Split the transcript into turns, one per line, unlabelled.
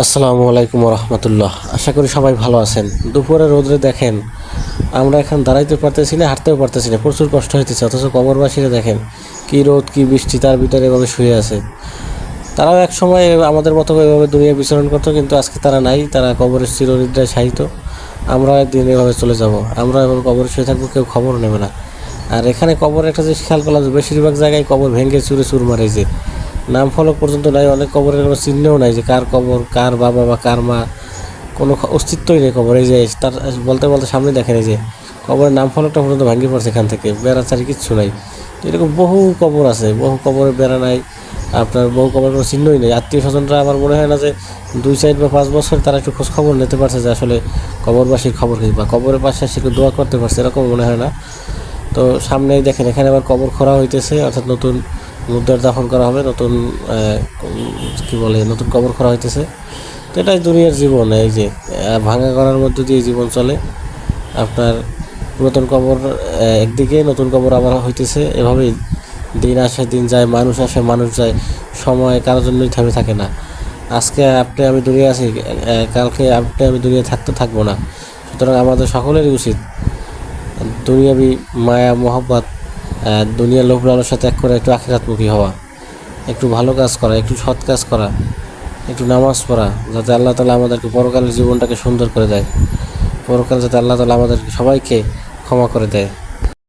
আসসালামু আলাইকুম রহমতুল্লাহ আশা করি সবাই ভালো আছেন। দুপুরে রোদরে দেখেন, আমরা এখন দাঁড়াইতে পারতেছি না, হাঁটতেও পারতেছি না। প্রচুর কষ্ট হইতেছে, অথচ কবরবাসীরা দেখেন কি রোদ, কি বৃষ্টি, তার ভিতরে এভাবে শুয়ে আছে। তারাও এক সময় আমাদের মতো এভাবে দুনিয়া বিচরণ করতো, কিন্তু আজকে তারা নাই, তারা কবরের চিরনিদ্রায় শায়িত। আমরা একদিন এভাবে চলে যাব। আমরা এভাবে কবরে শুয়ে থাকব, কেউ খবর নেবে না। আর এখানে কবর একটা জিনিস খেয়াল করলাম বেশিরভাগ জায়গায় কবর ভেঙে চুরে চুর মারে যে। নাম ফলক পর্যন্ত নাই, অনেক কবরের কোনো চিহ্নও নাই যে কার কবর কার বাবা বা কার মা, কোনো অস্তিত্বই নেই কবর এই যে তার বলতে বলতে সামনে দেখেন এই যে কবরের নাম ফলকটা পর্যন্ত ভাঙে পড়ছে এখান থেকে বেড়া চারি কিচ্ছু নাই। এরকম বহু কবর আছে, বহু কবরের বেড়া নাই, আপনার বহু কবরের কোনো চিহ্নই নেই। আত্মীয় স্বজনরা আমার মনে হয় না যে দুই চার বা পাঁচ বছর তারা একটু খোঁজ খবর নিতে পারছে যে আসলে কবরবাসীর খবর কী বা কবরের পাশে একটু দোয়া করতে পারছে, এরকম মনে হয় না। তো সামনেই দেখেন, এখানে আবার কবর খোঁড়া হইতেছে, অর্থাৎ নতুন মুদ্রার দাফন করা হবে, নতুন কি বলে, নতুন কবর খোঁড়া হইতেছে। তো এটাই দুনিয়ার জীবন, এই যে ভাঙা করার মধ্য দিয়ে জীবন চলে। আপনার নতুন কবর একদিকে, নতুন কবর আবার হইতেছে। এভাবেই দিন আসে, দিন যায়, মানুষ আসে, মানুষ যায়। সময় কারোর জন্যই থেমে থাকে না। আজকে আপনি, আমি দুনিয়া আছি কালকে আপনি, আমি দুনিয়া থাকতে থাকব না। সুতরাং আমাদের সকলেরই উচিত দুনিয়াবি মায়া, মোহব্বত দুনিয়ার লোভ সাথে এক করে একটু আখিরাতমুখী হওয়া, একটু ভালো কাজ করা, একটু সৎ কাজ করা, একটু নামাজ পড়া, যাতে আল্লাহ তালা আমাদেরকে পরকালের জীবনটাকে সুন্দর করে দেয়। পরকাল যাতে আল্লাহ তালা আমাদেরকে সবাইকে ক্ষমা করে দেয়।